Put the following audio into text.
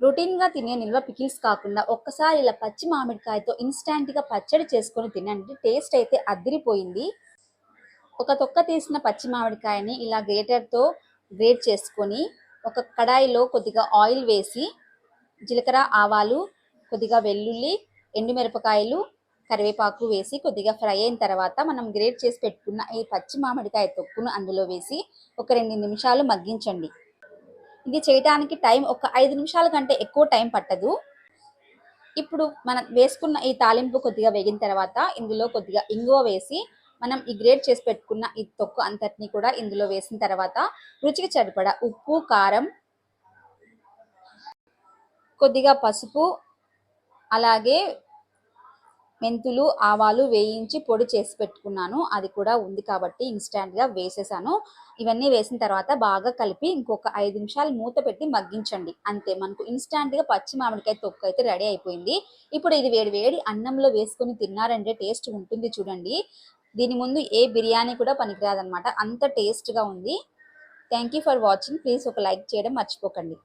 రొటీన్గా తినే నిల్వ పికిల్స్ కాకుండా ఒక్కసారి ఇలా పచ్చి మామిడికాయతో ఇన్స్టాంట్గా పచ్చడి చేసుకొని తినండి. టేస్ట్ అయితే అదిరిపోయింది. ఒక తొక్క తీసిన పచ్చి మామిడికాయని ఇలా గ్రేటర్తో గ్రేట్ చేసుకొని ఒక కడాయిలో కొద్దిగా ఆయిల్ వేసి జీలకర్ర ఆవాలు కొద్దిగా వెల్లుల్లి ఎండుమిరపకాయలు కరివేపాకు వేసి కొద్దిగా ఫ్రై అయిన తర్వాత మనం గ్రేట్ చేసి పెట్టుకున్న ఈ పచ్చి మామిడికాయ తొక్కును అందులో వేసి ఒక రెండు నిమిషాలు మగ్గించండి. ఇది చేయడానికి టైం ఒక ఐదు నిమిషాల కంటే ఎక్కువ టైం పట్టదు. ఇప్పుడు మనం వేసుకున్న ఈ తాలింపు కొద్దిగా వేగిన తర్వాత ఇందులో కొద్దిగా ఇంగువ వేసి మనం ఈ గ్రేట్ చేసి పెట్టుకున్న ఈ తొక్కు అంతటిని కూడా ఇందులో వేసిన తర్వాత రుచికి సరిపడా ఉప్పు కారం కొద్దిగా పసుపు అలాగే మెంతులు ఆవాలు వేయించి పొడి చేసి పెట్టుకున్నాను. అది కూడా ఉంది కాబట్టి ఇన్స్టాంట్గా వేసేసాను. ఇవన్నీ వేసిన తర్వాత బాగా కలిపి ఇంకొక ఐదు నిమిషాలు మూత పెట్టి మగ్గించండి. అంతే మనకు ఇన్స్టాంట్గా పచ్చి మామిడికాయ తొక్కు అయితే రెడీ అయిపోయింది. ఇప్పుడు ఇది వేడి వేడి అన్నంలో వేసుకొని తిన్నారంటే టేస్ట్ ఉంటుంది చూడండి. దీని ముందు ఏ బిర్యానీ కూడా పనికిరాదనమాట అంత టేస్ట్గా ఉంది. Thank you for watching please ఒక లైక్ చేయడం మర్చిపోకండి.